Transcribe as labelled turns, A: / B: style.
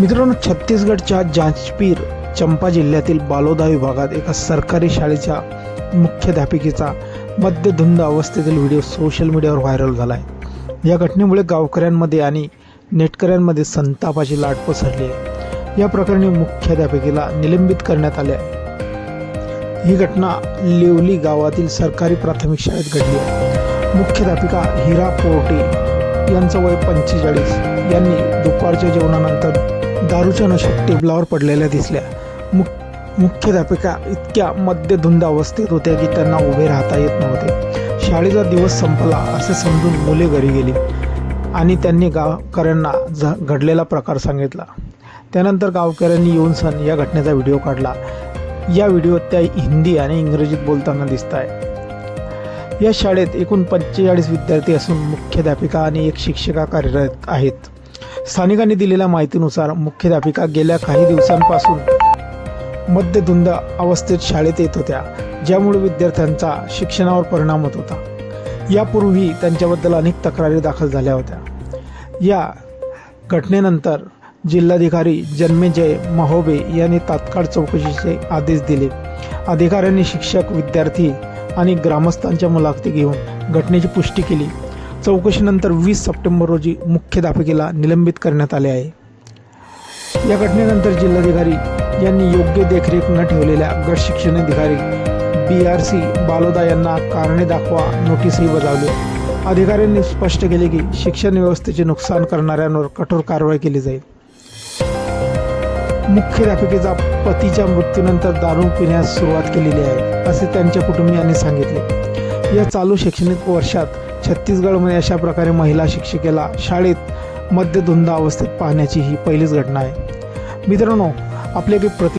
A: मित्रांनो छत्तीसगडच्या जांजपीर चंपा जिल्ह्यातील बालोदा विभागात एका सरकारी शाळेच्या मुख्याध्यापिकेचा मद्यधुंद अवस्थेतील व्हिडिओ सोशल मीडियावर व्हायरल झाला आहे या घटनेमुळे गावकऱ्यांमध्ये आणि नेटकऱ्यांमध्ये संतापाची लाट पसरली आहे. या प्रकरणी मुख्याध्यापिकेला निलंबित करण्यात आले आहे ही घटना लिवली गावातील सरकारी प्राथमिक शाळेत घडली आहे. मुख्याध्यापिका हिरा पोर्टे यांचं वय पंचेचाळीस. यांनी दुपारच्या जेवणानंतर दारूच्या नशेत टेबलावर पडलेल्या दिसल्या. मुख मुख्याध्यापिका इतक्या मद्यधुंद अवस्थेत होत्या की त्यांना उभे राहता येत नव्हते. शाळेचा दिवस संपला असे समजून मुले घरी गेली आणि त्यांनी गावकऱ्यांना झ घडलेला प्रकार सांगितला. त्यानंतर गावकऱ्यांनी येऊन सण या घटनेचा व्हिडिओ काढला. या व्हिडिओत त्या हिंदी आणि इंग्रजीत बोलताना दिसत आहे या शाळेत एकूण पंचेचाळीस विद्यार्थी असून मुख्याध्यापिका आणि एक शिक्षिका कार्यरत आहेत. स्थानिकांनी दिलेल्या माहितीनुसार मुख्याध्यापिका गेल्या काही दिवसांपासून मद्यधुंद अवस्थेत शाळेत येत होत्या ज्यामुळे विद्यार्थ्यांचा शिक्षणावर परिणाम होत होता. यापूर्वी त्यांच्याबद्दल अनेक तक्रारी दाखल झाल्या होत्या. या घटनेनंतर जिल्हाधिकारी जन्मेजय महोबे यांनी तात्काळ चौकशीचे आदेश दिले. अधिकाऱ्यांनी शिक्षक विद्यार्थी आणि ग्रामस्थांच्या मुलाखती घेऊन घटनेची पुष्टी केली. चौकशीनंतर वीस सप्टेंबर रोजी मुख्य मुख्याध्यापिकेला निलंबित करण्यात आले आहे. या घटनेनंतर जिल्हाधिकारी यांनी योग्य देखरेख न ठेवलेल्या गट शिक्षणाधिकारी बी आर सी बालोदा यांना कारणे दाखवा नोटीसही बजावली. अधिकाऱ्यांनी स्पष्ट केले की शिक्षण व्यवस्थेचे नुकसान करणाऱ्यांवर कठोर कारवाई केली जाईल. मुख्याध्यापिकेचा पतीच्या मृत्यूनंतर दारू पिण्यास सुरुवात केलेली आहे असे त्यांच्या कुटुंबियांनी सांगितले. या चालू शैक्षणिक वर्षात छत्तीसगडमध्ये अशा प्रकारे महिला शिक्षिकेला शाळेत मद्यधुंद अवस्थेत पाहण्याची ही पहिलीच घटना आहे. मित्रांनो आपले काही प्रति